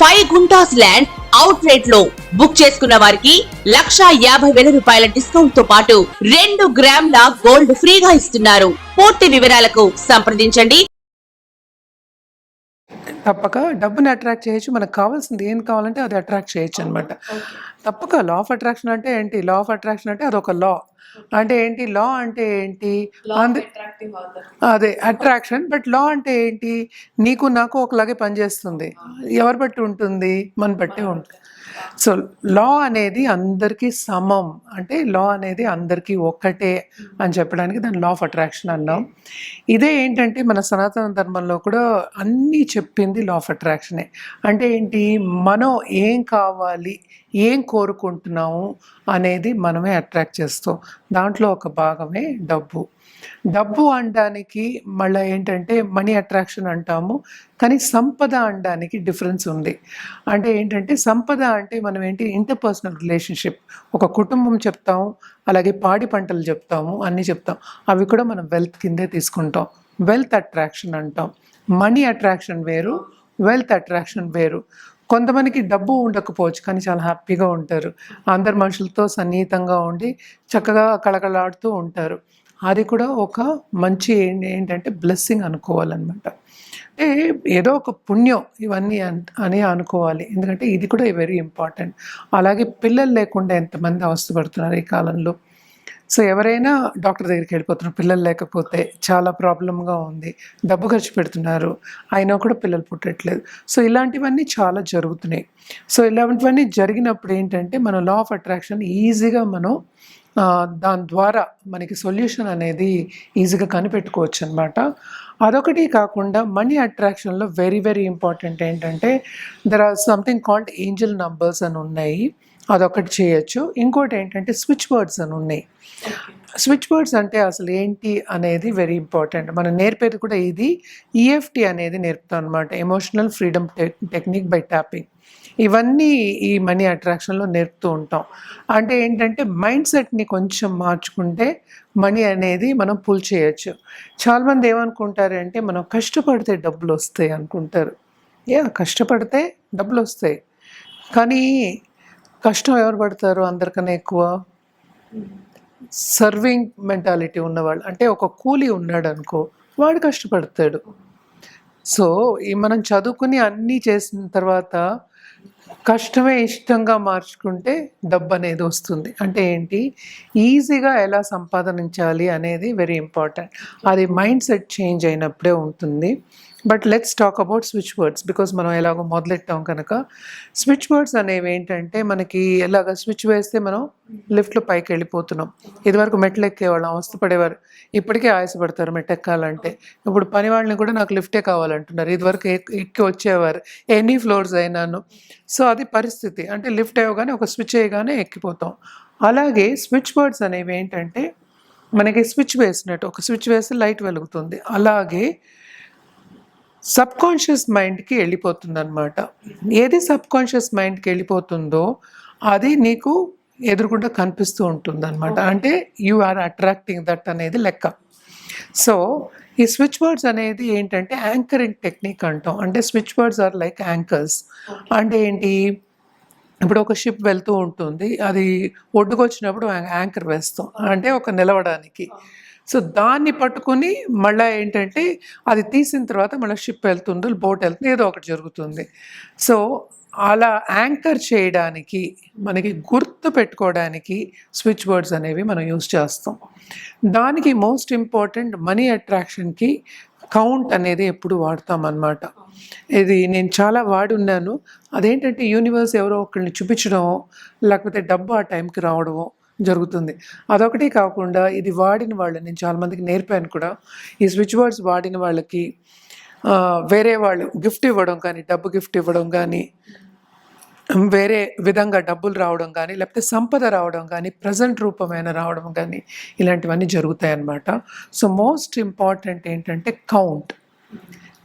Five guntas land out రేట్లో book చేసుకున్న వారికి లక్షా యాభై వేల రూపాయల డిస్కౌంట్తో పాటు రెండు గ్రాముల గోల్డ్ ఫ్రీగా ఇస్తున్నారు. పూర్తి వివరాలకు సంప్రదించండి. తప్పక డబ్బుని అట్రాక్ట్ చేయొచ్చు. మనకు కావాల్సింది ఏం కావాలంటే అది అట్రాక్ట్ చేయొచ్చు అనమాట తప్పక లా ఆఫ్ అట్రాక్షన్ అంటే ఏంటి? లా ఆఫ్ అట్రాక్షన్ అంటే అదొక లా అంటే ఏంటి? లా అంటే ఏంటి? అంద- అదే అట్రాక్షన్ బట్ లా అంటే ఏంటి? నీకు నాకు ఒకలాగే పనిచేస్తుంది. ఎవరు బట్టి ఉంటుంది? మన బట్టే ఉంటుంది. సో లా అనేది అందరికీ సమం. అంటే లా అనేది అందరికీ ఒక్కటే అని చెప్పడానికి దాన్ని లా ఆఫ్ అట్రాక్షన్ అన్నాం. ఇదే ఏంటంటే మన సనాతన ధర్మంలో కూడా అన్నీ చెప్పింది లా ఆఫ్ అట్రాక్షనే అంటే ఏంటి? మనం ఏం కావాలి? ఏం కోరుకుంటున్నాము అనేది మనమే అట్రాక్ట్ చేస్తాం. దాంట్లో ఒక భాగమే డబ్బు. డబ్బు అనడానికి మళ్ళీ ఏంటంటే మనీ అట్రాక్షన్ అంటాము కానీ సంపద అనడానికి డిఫరెన్స్ ఉంది. అంటే ఏంటంటే సంపద అంటే మనం ఏంటి ఇంటర్పర్సనల్ రిలేషన్షిప్. ఒక కుటుంబం చెప్తాము అలాగే పాడి పంటలు చెప్తాము అన్నీ చెప్తాం. అవి కూడా మనం వెల్త్ కిందే తీసుకుంటాం. వెల్త్ అట్రాక్షన్ అంటాం. మనీ అట్రాక్షన్ వేరు వెల్త్ అట్రాక్షన్ వేరు. కొంతమందికి డబ్బు ఉండకపోవచ్చు కానీ చాలా హ్యాపీగా ఉంటారు. అందరు మనుషులతో సన్నిహితంగా ఉండి చక్కగా కళకళలాడుతూ ఉంటారు. అది కూడా ఒక మంచి ఏంటంటే బ్లెస్సింగ్ అనుకోవాలన్నమాట. అంటే ఏదో ఒక పుణ్యం ఇవన్నీ అని అనుకోవాలి. ఎందుకంటే ఇది కూడా వెరీ ఇంపార్టెంట్. అలాగే పిల్లలు లేకుండా ఎంతమంది అవస్థపడుతున్నారు ఈ కాలంలో? సో ఎవరైనా డాక్టర్ దగ్గరికి వెళ్ళిపోతున్నారు పిల్లలు లేకపోతే చాలా ప్రాబ్లంగా ఉంది డబ్బు ఖర్చు పెడుతున్నారు అయినా కూడా పిల్లలు పుట్టట్లేదు. సో ఇలాంటివన్నీ చాలా జరుగుతున్నాయి. సో ఇలాంటివన్నీ జరిగినప్పుడు ఏంటంటే మనం లా ఆఫ్ అట్రాక్షన్ ఈజీగా మనం దాని ద్వారా మనకి సొల్యూషన్ అనేది ఈజీగా కనిపెట్టుకోవచ్చు అనమాట అదొకటి కాకుండా మనీ అట్రాక్షన్లో వెరీ వెరీ ఇంపార్టెంట్ ఏంటంటే there are something called angel numbers అని ఉన్నాయి. అదొకటి చేయొచ్చు. ఇంకోటి ఏంటంటే స్విచ్ వర్డ్స్ అని ఉన్నాయి. స్విచ్ వర్డ్స్ అంటే అసలు ఏంటి అనేది వెరీ ఇంపార్టెంట్ మనం నేర్పేది కూడా ఇది. ఈఎఫ్టి అనేది నేర్పుతాం అనమాట emotional freedom technique by tapping ఇవన్నీ ఈ మనీ అట్రాక్షన్లో నేర్పుతూ ఉంటాం. అంటే ఏంటంటే మైండ్ సెట్ని కొంచెం మార్చుకుంటే మనీ అనేది మనం పుల్ చేయొచ్చు. చాలామంది ఏమనుకుంటారంటే మనం కష్టపడితే డబ్బులు వస్తాయి అనుకుంటారు. ఏ కష్టపడితే డబ్బులు వస్తాయి. కానీ కష్టం ఎవరు పడతారు అందరికన్నా ఎక్కువ? సర్వింగ్ మెంటాలిటీ ఉన్నవాళ్ళు. అంటే ఒక కూలీ ఉన్నాడు అనుకో వాడు కష్టపడతాడు. సో ఈ మనం చదువుకుని అన్నీ చేసిన తర్వాత కష్టమే ఇష్టంగా మార్చుకుంటే డబ్బు అనేది వస్తుంది. అంటే ఏంటి? ఈజీగా ఎలా సంపాదించాలి అనేది వెరీ ఇంపార్టెంట్ అది మైండ్ సెట్ చేంజ్ అయినప్పుడే ఉంటుంది. But let's talk about switch words because మనం ఎలాగో మొదలెట్టాం కనుక. స్విచ్ వర్డ్స్ అనేవి ఏంటంటే మనకి ఎలాగ స్విచ్ వేస్తే మనం లిఫ్ట్లో పైకి వెళ్ళిపోతున్నాం. ఇదివరకు మెట్లు ఎక్కేవాళ్ళం అవస్థపడేవారు. ఇప్పటికే ఆయాసపడతారు మెట్టు ఎక్కాలంటే. ఇప్పుడు పని వాళ్ళని కూడా నాకు లిఫ్టే కావాలంటున్నారు. ఇదివరకు ఎక్కి వచ్చేవారు. ఎనీ ఫ్లోర్స్ అయినాను. సో అది పరిస్థితి. అంటే లిఫ్ట్ అయ్యగానే ఒక స్విచ్ అయ్యగానే ఎక్కిపోతాం. అలాగే స్విచ్ వర్డ్స్ అనేవి ఏంటంటే మనకి స్విచ్ వేసినట్టు ఒక స్విచ్ వేస్తే లైట్ వెలుగుతుంది. అలాగే సబ్ కాన్షియస్ మైండ్కి వెళ్ళిపోతుంది అనమాట ఏది సబ్ కాన్షియస్ మైండ్కి వెళ్ళిపోతుందో అది నీకు ఎదురుకుండా కనిపిస్తూ ఉంటుంది అనమాట అంటే యు ఆర్ అట్రాక్టింగ్ దట్ అనేది లెక్క. సో ఈ స్విచ్ వర్డ్స్ అనేది ఏంటంటే యాంకరింగ్ టెక్నిక్ అంటాం. అంటే switch words are like anchors. అంటే ఏంటి? ఇప్పుడు ఒక షిప్ వెళ్తూ ఉంటుంది. అది ఒడ్డుకు వచ్చినప్పుడు యాంకర్ వేస్తాం. అంటే ఒక నిలవడానికి. సో దాన్ని పట్టుకొని మళ్ళీ ఏంటంటే అది తీసిన తర్వాత మళ్ళీ షిప్ వెళ్తుంది బోట్ వెళ్తుంది ఏదో ఒకటి జరుగుతుంది. సో అలా యాంకర్ చేయడానికి మనకి గుర్తు పెట్టుకోవడానికి స్విచ్ వర్డ్స్ అనేవి మనం యూజ్ చేస్తాం. దానికి మోస్ట్ ఇంపార్టెంట్ మనీ అట్రాక్షన్కి కౌంట్ అనేది ఎప్పుడు వాడతాం అన్నమాట. ఇది నేను చాలా వాడున్నాను. అదేంటంటే యూనివర్స్ ఎవరో ఒకరిని చూపించడమో లేకపోతే డబ్బు ఆ టైంకి రావడమో జరుగుతుంది. అదొకటి కాకుండా ఇది వాడిన వాళ్ళు నేను చాలామందికి నేర్పాను కూడా ఈ స్విచ్ బోర్డ్స్ వాడిన వాళ్ళకి వేరే వాళ్ళు గిఫ్ట్ ఇవ్వడం కానీ డబ్బు గిఫ్ట్ ఇవ్వడం కానీ వేరే విధంగా డబ్బులు రావడం కానీ లేకపోతే సంపద రావడం కానీ ప్రజెంట్ రూపమైన రావడం కానీ ఇలాంటివన్నీ జరుగుతాయి అన్నమాట సో మోస్ట్ ఇంపార్టెంట్ ఏంటంటే కౌంట్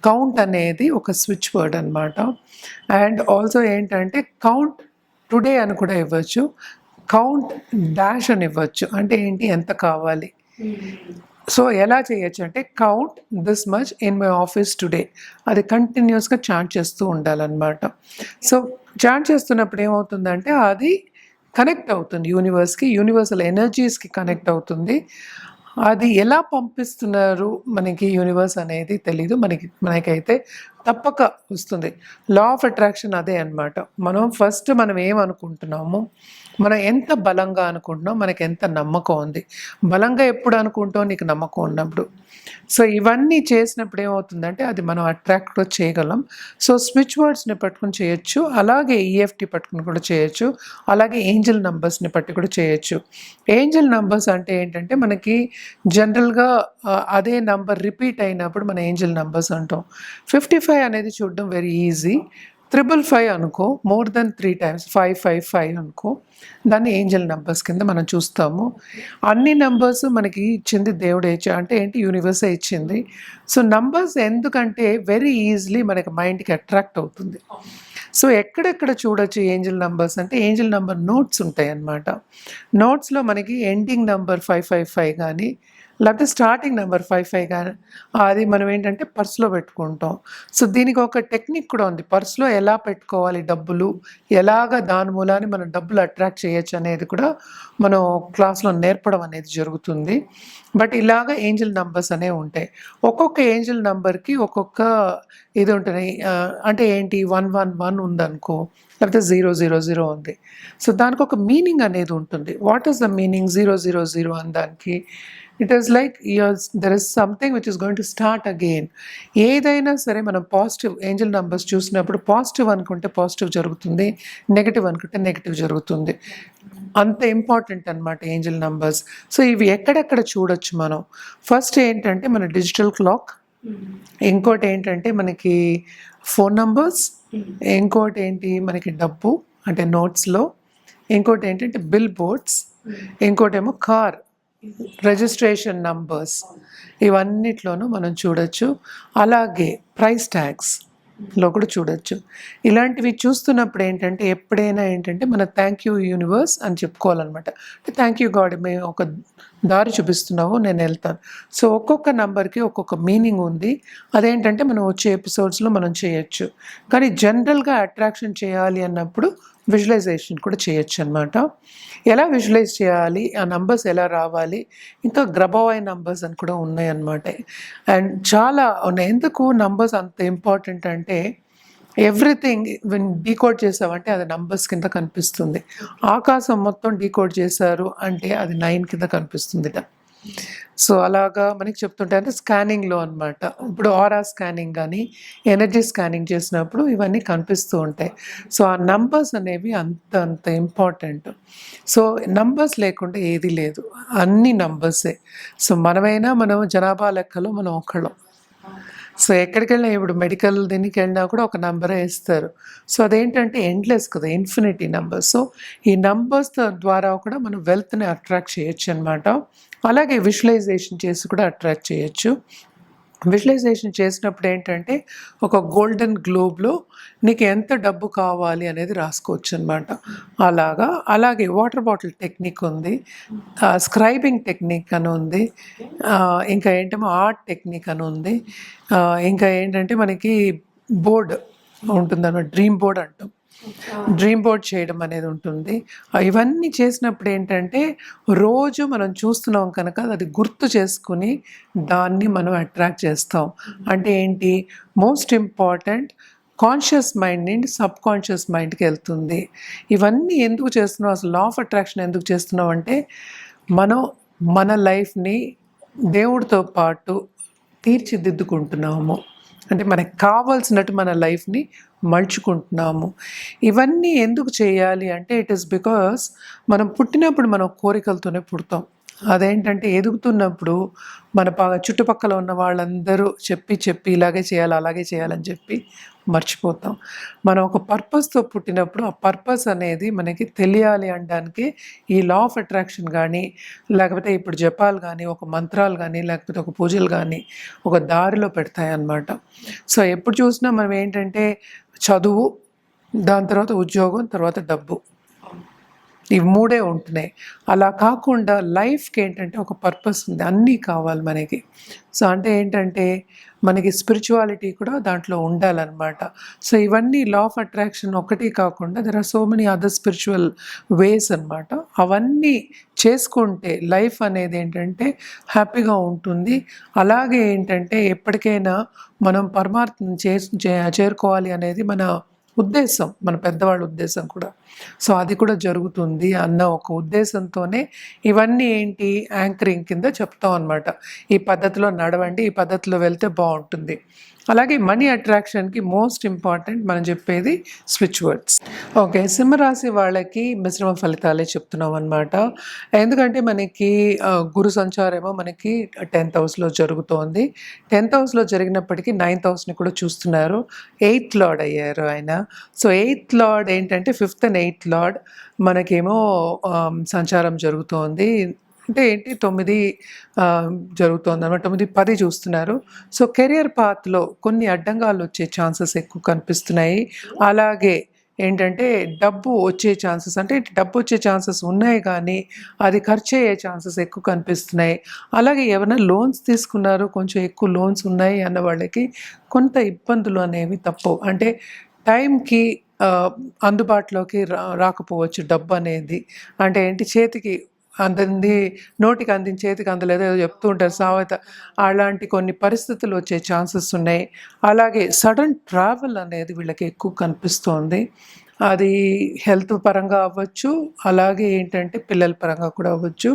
కౌంట్ అనేది ఒక స్విచ్ వర్డ్ అనమాట అండ్ ఆల్సో ఏంటంటే కౌంట్ టుడే అని కూడా ఇవ్వచ్చు. కౌంట్ డాష్ అని ఇవ్వచ్చు అంటే ఏంటి? ఎంత కావాలి? సో ఎలా చేయొచ్చు అంటే count this much in my office today అది కంటిన్యూస్గా చాట్ చేస్తూ ఉండాలన్నమాట. సో చాట్ చేస్తున్నప్పుడు ఏమవుతుందంటే అది కనెక్ట్ అవుతుంది యూనివర్స్కి యూనివర్సల్ ఎనర్జీస్కి కనెక్ట్ అవుతుంది. అది ఎలా పంపిస్తున్నారు? మనకి యూనివర్స్ అనేది తెలీదు. మనకి మనకైతే తప్పక వస్తుంది. లా ఆఫ్ అట్రాక్షన్ అదే అన్నమాట. మనం ఫస్ట్ మనం ఏమనుకుంటున్నాము మనం ఎంత బలంగా అనుకుంటున్నాం మనకి ఎంత నమ్మకం ఉంది. బలంగా ఎప్పుడు అనుకుంటాం నీకు నమ్మకం ఉన్నప్పుడు. సో ఇవన్నీ చేసినప్పుడు ఏమవుతుందంటే అది మనం అట్రాక్ట్ చేయగలం. సో స్విచ్ వర్డ్స్ని పట్టుకుని చేయొచ్చు. అలాగే ఈఎఫ్టీ పట్టుకుని కూడా చేయొచ్చు. అలాగే ఏంజల్ నంబర్స్ని పట్టి కూడా చేయొచ్చు. ఏంజల్ నంబర్స్ అంటే ఏంటంటే మనకి జనరల్గా అదే నంబర్ రిపీట్ అయినప్పుడు మన ఏంజల్ నంబర్స్ అంటాం. ఫిఫ్టీ ఫైవ్ ఫైవ్ అనేది చూడడం వెరీ ఈజీ త్రిబుల్ ఫైవ్ అనుకో more then three times five five five అనుకో దాన్ని ఏంజల్ నెంబర్స్ కింద మనం చూస్తాము. అన్ని నెంబర్స్ మనకి ఇచ్చింది దేవుడే ఇచ్చా అంటే ఏంటి? యూనివర్సే ఇచ్చింది. సో నంబర్స్ ఎందుకంటే వెరీ ఈజీలీ మనకి మైండ్కి అట్రాక్ట్ అవుతుంది. సో ఎక్కడెక్కడ చూడొచ్చు ఏంజల్ నంబర్స్ అంటే ఏంజల్ నంబర్ నోట్స్ ఉంటాయి అన్నమాట నోట్స్లో మనకి ending number five five five కానీ లేకపోతే స్టార్టింగ్ నెంబర్ ఫైవ్ ఫైవ్ కానీ అది మనం ఏంటంటే పర్స్లో పెట్టుకుంటాం. సో దీనికి ఒక టెక్నిక్ కూడా ఉంది. పర్స్లో ఎలా పెట్టుకోవాలి డబ్బులు? ఎలాగ దాని మూలాన్ని మనం డబ్బులు అట్రాక్ట్ చేయొచ్చు అనేది కూడా మనం క్లాస్లో నేర్పడం అనేది జరుగుతుంది. బట్ ఇలాగ ఏంజిల్ నంబర్స్ అనేవి ఉంటాయి. ఒక్కొక్క ఏంజిల్ నంబర్కి ఒక్కొక్క ఇది ఉంటుంది. అంటే ఏంటి? వన్ వన్ వన్ ఉందనుకో లేకపోతే జీరో జీరో జీరో ఉంది. సో దానికి ఒక మీనింగ్ అనేది ఉంటుంది. What is the meaning zero zero zero అని దానికి it is like your there is something which is going to start again ఏదైనా సరే మనం పాజిటివ్ ఏంజల్ నంబర్స్ చూసినప్పుడు పాజిటివ్ అనుకుంటే పాజిటివ్ జరుగుతుంది నెగిటివ్ అనుకుంటే నెగిటివ్ జరుగుతుంది. అంత ఇంపార్టెంట్ అనమాట ఏంజల్ నంబర్స్ సో ఇవి ఎక్కడెక్కడ చూడొచ్చు మనం? ఫస్ట్ ఏంటంటే మన డిజిటల్ క్లాక్ ఇంకోటి ఏంటంటే మనకి ఫోన్ నంబర్స్ ఇంకోటి ఏంటి? మనకి డబ్బు అంటే నోట్స్లో ఇంకోటి ఏంటంటే బిల్ బోర్డ్స్ ఇంకోటేమో కార్ రిజిస్ట్రేషన్ నంబర్స్ ఇవన్నిట్లోనూ మనం చూడొచ్చు. అలాగే ప్రైస్ ట్యాగ్స్లో కూడా చూడొచ్చు. ఇలాంటివి చూస్తున్నప్పుడు ఏంటంటే ఎప్పుడైనా ఏంటంటే మన థ్యాంక్ యూ యూనివర్స్ అని చెప్పుకోవాలన్నమాట. అంటే థ్యాంక్ యూ గాడ్ మేము ఒక దారి చూపిస్తున్నావు నేను వెళ్తాను. సో ఒక్కొక్క నెంబర్కి ఒక్కొక్క మీనింగ్ ఉంది. అదేంటంటే మనం వచ్చే ఎపిసోడ్స్లో మనం చేయొచ్చు. కానీ జనరల్గా అట్రాక్షన్ చేయాలి అన్నప్పుడు విజువలైజేషన్ కూడా చేయొచ్చు అనమాట ఎలా విజువలైజ్ చేయాలి? ఆ నంబర్స్ ఎలా రావాలి? ఇంకా గ్రబోవాయ్ నంబర్స్ అని కూడా ఉన్నాయి అన్నమాట. అండ్ చాలా ఎందుకు నంబర్స్ అంత ఇంపార్టెంట్ అంటే ఎవ్రీథింగ్ డీకోడ్ చేసామంటే అది నంబర్స్ కింద కనిపిస్తుంది. ఆకాశం మొత్తం డీకోడ్ చేశారు అంటే అది నైన్ కింద కనిపిస్తుంది సో అలాగా మనకి చెప్తుంటే అంటే స్కానింగ్లో అనమాట ఇప్పుడు ఆరా స్కానింగ్ కానీ ఎనర్జీ స్కానింగ్ చేసినప్పుడు ఇవన్నీ కనిపిస్తూ ఉంటాయి. సో ఆ నంబర్స్ అనేవి అంత అంత ఇంపార్టెంట్ సో నంబర్స్ లేకుండా ఏది లేదు. అన్ని నంబర్సే సో మనమైనా మనం జనాభా లెక్కలో మనం ఒకళ్ళం. సో ఎక్కడికి వెళ్ళినా ఇప్పుడు మెడికల్ దీనికి వెళ్ళినా కూడా ఒక నంబరే ఇస్తారు. సో అదేంటంటే ఎండ్లెస్ కదా ఇన్ఫినిటీ నెంబర్ సో ఈ నంబర్స్ ద్వారా కూడా మనం వెల్త్ని అట్రాక్ట్ చేయొచ్చు అనమాట అలాగే విజువలైజేషన్ చేసి కూడా అట్రాక్ట్ చేయొచ్చు. విజువలైజేషన్ చేసినప్పుడు ఏంటంటే ఒక గోల్డెన్ గ్లోబ్లో నీకు ఎంత డబ్బు కావాలి అనేది రాసుకోవచ్చు అనమాట అలాగా అలాగే వాటర్ బాటిల్ టెక్నిక్ ఉంది స్క్రైబింగ్ టెక్నిక్ అని ఉంది ఇంకా ఏంటంటే ఆర్ట్ టెక్నిక్ అని ఉంది ఇంకా ఏంటంటే మనకి బోర్డ్ ఉంటుందన్నమాట డ్రీమ్ బోర్డ్ అంటాం. డ్రీమ్ బోర్డ్ చేయడం అనేది ఉంటుంది. ఇవన్నీ చేసినప్పుడు ఏంటంటే రోజు మనం చూస్తున్నాం కనుక అది గుర్తు చేసుకుని దాన్ని మనం అట్రాక్ట్ చేస్తాం. అంటే ఏంటి? మోస్ట్ ఇంపార్టెంట్ కాన్షియస్ మైండ్ నుండి సబ్ కాన్షియస్ మైండ్కి వెళ్తుంది. ఇవన్నీ ఎందుకు చేస్తున్నాం అసలు లా ఆఫ్ అట్రాక్షన్ ఎందుకు చేస్తున్నాం అంటే మనం మన లైఫ్ని దేవుడితో పాటు తీర్చిదిద్దుకుంటున్నాము. అంటే మనకు కావాల్సినట్టు మన లైఫ్ని మలుచుకుంటున్నాము. ఇవన్నీ ఎందుకు చేయాలి అంటే ఇట్ ఈస్ బికాస్ మనం పుట్టినప్పుడు మనం కోరికలతోనే పుడతాం. అదేంటంటే ఎదుగుతున్నప్పుడు మన చుట్టుపక్కల ఉన్న వాళ్ళందరూ చెప్పి చెప్పి ఇలాగే చేయాలి అలాగే చేయాలని చెప్పి మర్చిపోతాం. మనం ఒక పర్పస్తో పుట్టినప్పుడు ఆ పర్పస్ అనేది మనకి తెలియాలి అనడానికి ఈ లా ఆఫ్ అట్రాక్షన్ కానీ లేకపోతే ఇప్పుడు జపాలు కానీ ఒక మంత్రాలు కానీ లేకపోతే ఒక పూజలు కానీ ఒక దారిలో పెడతాయి అన్నమాట సో ఎప్పుడు చూసినా మనం ఏంటంటే చదువు దాని తర్వాత ఉద్యోగం తర్వాత డబ్బు. ఇవి మూడే ఉంటున్నాయి. అలా కాకుండా లైఫ్కి ఏంటంటే ఒక పర్పస్ ఉంది. అన్నీ కావాలి మనకి. సో అంటే ఏంటంటే మనకి స్పిరిచువాలిటీ కూడా దాంట్లో ఉండాలన్నమాట. సో ఇవన్నీ లా ఆఫ్ అట్రాక్షన్ ఒకటి కాకుండా there are so many other spiritual ways అన్నమాట. అవన్నీ చేసుకుంటే లైఫ్ అనేది ఏంటంటే హ్యాపీగా ఉంటుంది. అలాగే ఏంటంటే ఎప్పటికైనా మనం పరమార్థం చే- చేరుకోవాలి అనేది మన ఉద్దేశం మన పెద్దవాళ్ళ ఉద్దేశం కూడా. సో అది కూడా జరుగుతుంది అన్న ఒక ఉద్దేశంతోనే ఇవన్నీ ఏంటి యాంకరింగ్ కింద చెప్తాం అనమాట ఈ పద్ధతిలో నడవండి ఈ పద్ధతిలో వెళ్తే బాగుంటుంది. అలాగే మనీ అట్రాక్షన్కి మోస్ట్ ఇంపార్టెంట్ మనం చెప్పేది స్విచ్ వర్డ్స్ ఓకే సింహరాశి వాళ్ళకి మిశ్రమ ఫలితాలే చెప్తున్నాం అనమాట ఎందుకంటే మనకి గురు సంచారేమో మనకి టెన్త్ హౌస్లో జరుగుతోంది. టెన్త్ హౌస్లో జరిగినప్పటికీ నైన్త్ హౌస్ని కూడా చూస్తున్నారు. ఎయిత్ లార్డ్ అయ్యారు ఆయన. సో ఎయిత్ లార్డ్ ఏంటంటే ఫిఫ్త్ అండ్ ఎయిత్ లార్డ్ మనకేమో సంచారం జరుగుతోంది. అంటే ఏంటి? తొమ్మిది జరుగుతుంది జరుగుతోంది అనమాట తొమ్మిది పది చూస్తున్నారు. సో కెరియర్ పాత్లో కొన్ని అడ్డంగాలు వచ్చే ఛాన్సెస్ ఎక్కువ కనిపిస్తున్నాయి. అలాగే ఏంటంటే డబ్బు వచ్చే ఛాన్సెస్ అంటే డబ్బు వచ్చే ఛాన్సెస్ ఉన్నాయి కానీ అది ఖర్చు అయ్యే ఛాన్సెస్ ఎక్కువ కనిపిస్తున్నాయి. అలాగే ఎవరైనా లోన్స్ తీసుకున్నారు కొంచెం ఎక్కువ లోన్స్ ఉన్నాయి అన్న వాళ్ళకి కొంత ఇబ్బందులు అనేవి తప్పవు. అంటే టైంకి అందుబాటులోకి రా రాకపోవచ్చు డబ్బు అనేది. అంటే ఏంటి? చేతికి అందింది నోటికి అందిన చేతికి అందలేదో ఏదో చెప్తూ ఉంటారు సామెత. అలాంటి కొన్ని పరిస్థితులు వచ్చే ఛాన్సెస్ ఉన్నాయి. అలాగే సడన్ ట్రావెల్ అనేది వీళ్ళకి ఎక్కువ కనిపిస్తోంది. అది హెల్త్ పరంగా అవ్వచ్చు అలాగే ఏంటంటే పిల్లల పరంగా కూడా అవ్వచ్చు.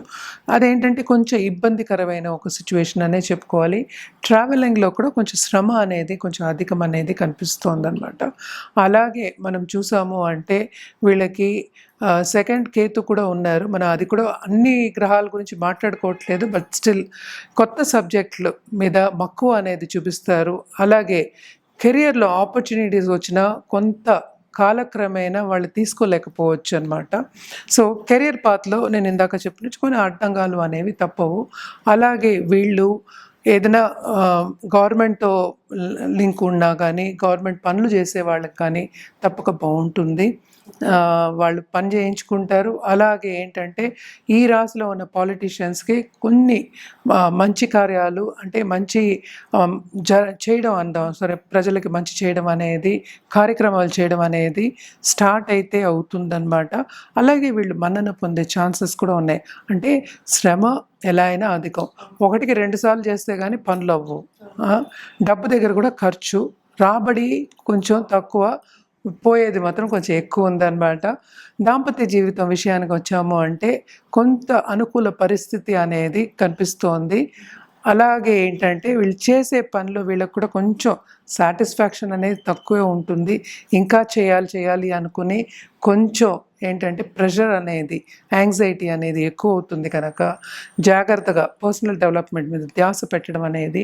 అదేంటంటే కొంచెం ఇబ్బందికరమైన ఒక సిచ్యువేషన్ అనే చెప్పుకోవాలి. ట్రావెలింగ్లో కూడా కొంచెం శ్రమ అనేది కొంచెం అధికం అనేది కనిపిస్తోంది అనమాట అలాగే మనం చూసాము అంటే వీళ్ళకి సెకండ్ కేతు కూడా ఉన్నారు. మనం అది కూడా అన్ని గ్రహాల గురించి మాట్లాడుకోవట్లేదు బట్ స్టిల్ కొత్త సబ్జెక్టుల మీద మక్కువ అనేది చూపిస్తారు. అలాగే కెరియర్లో ఆపర్చునిటీస్ వచ్చినా కొంత కాలక్రమేణా వాళ్ళు తీసుకోలేకపోవచ్చు అనమాట సో కెరియర్ పాత్లో నేను ఇందాక చెప్పినట్టు కొన్ని అడ్డంగాలు అనేవి తప్పవు. అలాగే వీళ్ళు ఏదైనా గవర్నమెంట్తో లింక్ ఉన్నా కానీ గవర్నమెంట్ పనులు చేసే వాళ్ళకి కానీ తప్పక బాగుంటుంది. వాళ్ళు పని చేయించుకుంటారు. అలాగే ఏంటంటే ఈ రాశిలో ఉన్న పాలిటీషియన్స్కి కొన్ని మంచి కార్యాలు అంటే మంచి జ చేయడం అందాం సరే ప్రజలకి మంచి చేయడం అనేది కార్యక్రమాలు చేయడం అనేది స్టార్ట్ అయితే అవుతుందన్నమాట. అలాగే వీళ్ళు మన్నన పొందే ఛాన్సెస్ కూడా ఉన్నాయి. అంటే శ్రమ ఎలా అయినా అధికం. ఒకటికి రెండు సార్లు చేస్తే కానీ పనులు అవ్వవు. డబ్బు దగ్గర కూడా ఖర్చు. రాబడి కొంచెం తక్కువ పోయేది మాత్రం కొంచెం ఎక్కువ ఉందన్నమాట. దాంపత్య జీవితం విషయానికి వచ్చాము అంటే కొంత అనుకూల పరిస్థితి అనేది కనిపిస్తోంది. అలాగే ఏంటంటే వీళ్ళు చేసే పనిలో వీళ్ళకి కూడా కొంచెం సాటిస్ఫాక్షన్ అనేది తక్కువే ఉంటుంది. ఇంకా చేయాలి చేయాలి అనుకుని కొంచెం ఏంటంటే ప్రెషర్ అనేది యాంగ్జైటీ అనేది ఎక్కువ అవుతుంది కనుక జాగ్రత్తగా పర్సనల్ డెవలప్మెంట్ మీద ధ్యాస పెట్టడం అనేది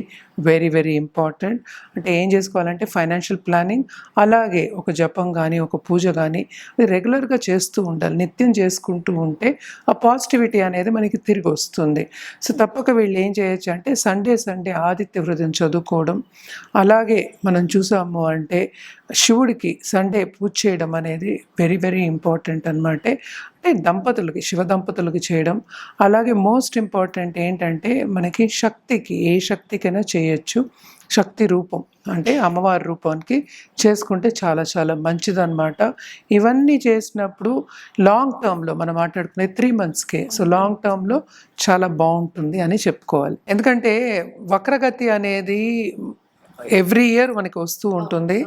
వెరీ వెరీ ఇంపార్టెంట్ అంటే ఏం చేసుకోవాలంటే ఫైనాన్షియల్ ప్లానింగ్ అలాగే ఒక జపం కానీ ఒక పూజ కానీ రెగ్యులర్గా చేస్తూ ఉండాలి. నిత్యం చేసుకుంటూ ఉంటే ఆ పాజిటివిటీ అనేది మనకి తిరిగి వస్తుంది. సో తప్పక వీళ్ళు ఏం చేయొచ్చు అంటే సండే సండే ఆదిత్య హృదయం చదువుకోవడం. అలాగే మనం చూసాము అంటే శివుడికి సండే పూజ చేయడం అనేది వెరీ వెరీ ఇంపార్టెంట్ అనమాట అంటే దంపతులకి శివ దంపతులకి చేయడం. అలాగే మోస్ట్ ఇంపార్టెంట్ ఏంటంటే మనకి శక్తికి ఏ శక్తికైనా చేయొచ్చు. శక్తి రూపం అంటే అమ్మవారి రూపానికి చేసుకుంటే చాలా చాలా మంచిదన్నమాట. ఇవన్నీ చేసినప్పుడు లాంగ్ టర్మ్లో మనం మాట్లాడుకునే త్రీ మంత్స్కే సో లాంగ్ టర్మ్లో చాలా బాగుంటుంది అని చెప్పుకోవాలి. ఎందుకంటే వక్రగతి అనేది ఎవ్రీ ఇయర్ మనకి వస్తూ ఉంటుంది.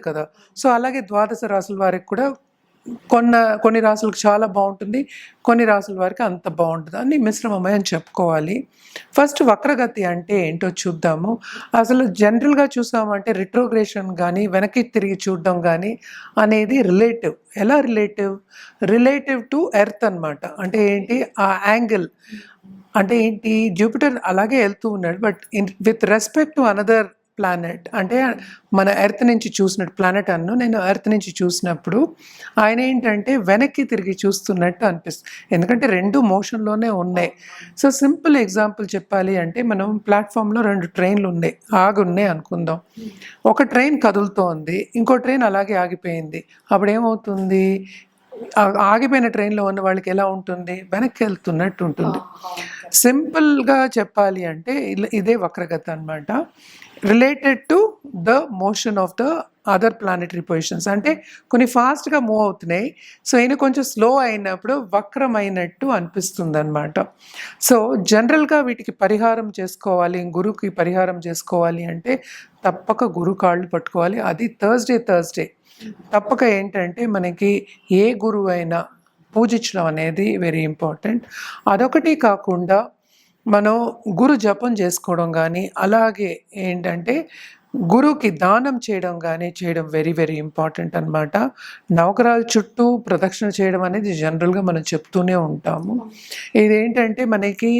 కదా. సో అలాగే ద్వాదశ రాసుల వారికి కూడా కొన్న కొన్ని రాసులకు చాలా బాగుంటుంది కొన్ని రాసుల వారికి అంత బాగుంటుంది అని మిశ్రమమే అని చెప్పుకోవాలి. ఫస్ట్ వక్రగతి అంటే ఏంటో చూద్దాము. అసలు జనరల్గా చూసామంటే రిట్రోగ్రేషన్ కానీ వెనక్కి తిరిగి చూడడం కానీ అనేది రిలేటివ్. ఎలా రిలేటివ్? రిలేటివ్ టు ఎర్త్ అన్నమాట. అంటే ఏంటి? ఆ యాంగిల్. అంటే ఏంటి? జూపిటర్ అలాగే వెళ్తూ ఉన్నాడు. But in with respect to another planet అంటే మన ఎర్త్ నుంచి చూసినట్టు ప్లానెట్ అన్ను. నేను ఎర్త్ నుంచి చూసినప్పుడు ఆయన ఏంటంటే వెనక్కి తిరిగి చూస్తున్నట్టు అనిపిస్తుంది. ఎందుకంటే రెండు మోషన్లోనే ఉన్నాయి. సో సింపుల్ ఎగ్జాంపుల్ చెప్పాలి అంటే మనం ప్లాట్ఫామ్లో రెండు ట్రైన్లు ఉన్నాయి. ఆగున్నాయి అనుకుందాం. ఒక ట్రైన్ కదులుతోంది. ఇంకో ట్రైన్ అలాగే ఆగిపోయింది. అప్పుడు ఏమవుతుంది ఆగిపోయిన ట్రైన్లో ఉన్న వాళ్ళకి ఎలా ఉంటుంది? వెనక్కి వెళ్తున్నట్టు ఉంటుంది సింపుల్గా చెప్పాలి అంటే ఇలా- ఇదే వక్రగత అన్నమాట. Related to the motion of the other planetary positions. అంటే కొన్ని ఫాస్ట్గా మూవ్ అవుతున్నాయి. సో ఈయన కొంచెం స్లో అయినప్పుడు వక్రమైనట్టు అనిపిస్తుంది అనమాట సో జనరల్గా వీటికి పరిహారం చేసుకోవాలి గురువుకి పరిహారం చేసుకోవాలి అంటే తప్పక గురు కాళ్ళు పట్టుకోవాలి. అది థర్స్డే థర్స్డే. తప్పక ఏంటంటే మనకి ఏ గురువు అయినా పూజించడం అనేది వెరీ ఇంపార్టెంట్ అదొకటి కాకుండా మనం గురు జపం చేసుకోవడం కానీ అలాగే ఏంటంటే గురువుకి దానం చేయడం కానీ చేయడం వెరీ వెరీ ఇంపార్టెంట్ అన్నమాట. నవగ్రహాల చుట్టూ ప్రదక్షిణ చేయడం అనేది జనరల్గా మనం చెప్తూనే ఉంటాము. ఇదేంటంటే మనకి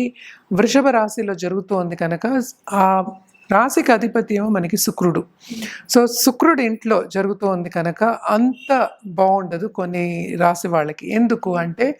వృషభ రాశిలో జరుగుతోంది కనుక ఆ రాశికి అధిపతి ఏమో మనకి శుక్రుడు. సో శుక్రుడు ఇంట్లో జరుగుతోంది కనుక అంత బాగుండదు కొన్ని రాశి వాళ్ళకి. ఎందుకు అంటే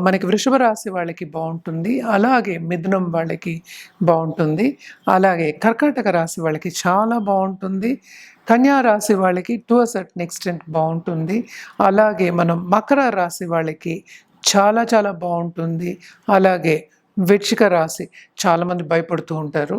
మనకి వృషభ రాశి వాళ్ళకి బాగుంటుంది. అలాగే మిథునం వాళ్ళకి బాగుంటుంది. అలాగే కర్కాటక రాశి వాళ్ళకి చాలా బాగుంటుంది. కన్యా రాశి వాళ్ళకి టు అసెట్ నెక్స్ట్ ఎక్స్టెంట్ బాగుంటుంది. అలాగే మనం మకర రాశి వాళ్ళకి చాలా చాలా బాగుంటుంది. అలాగే వృచ్చిక రాశి చాలామంది భయపడుతూ ఉంటారు.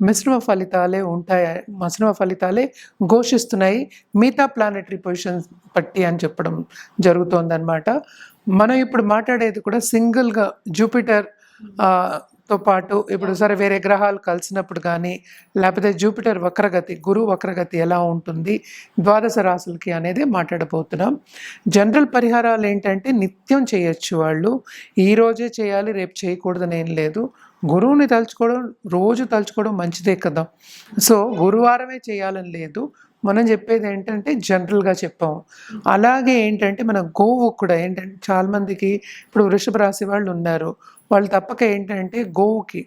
మిశ్రమ ఫలితాలే ఉంటాయి మిశ్రమ ఫలితాలే ఘోషిస్తున్నాయి. మిగతా ప్లానెటరీ పొజిషన్స్ పట్టి అని చెప్పడం జరుగుతోందనమాట మనం ఇప్పుడు మాట్లాడేది కూడా సింగిల్గా జూపిటర్తో పాటు ఇప్పుడు సరే వేరే గ్రహాలు కలిసినప్పుడు కానీ లేకపోతే జూపిటర్ వక్రగతి గురు వక్రగతి ఎలా ఉంటుంది ద్వాదశ రాసులకి అనేది మాట్లాడబోతున్నాం. జనరల్ పరిహారాలు ఏంటంటే నిత్యం చేయొచ్చు వాళ్ళు. ఈరోజే చేయాలి రేపు చేయకూడదని ఏం లేదు. గురువుని తలుచుకోవడం రోజు తలుచుకోవడం మంచిదే కదా. సో గురువారమే చేయాలని లేదు. మనం చెప్పేది ఏంటంటే జనరల్గా చెప్పాము. అలాగే ఏంటంటే మన గోవు కూడా ఏంటంటే చాలామందికి ఇప్పుడు వృషభ రాశి వాళ్ళు ఉన్నారు. వాళ్ళు తప్పక ఏంటంటే గోవుకి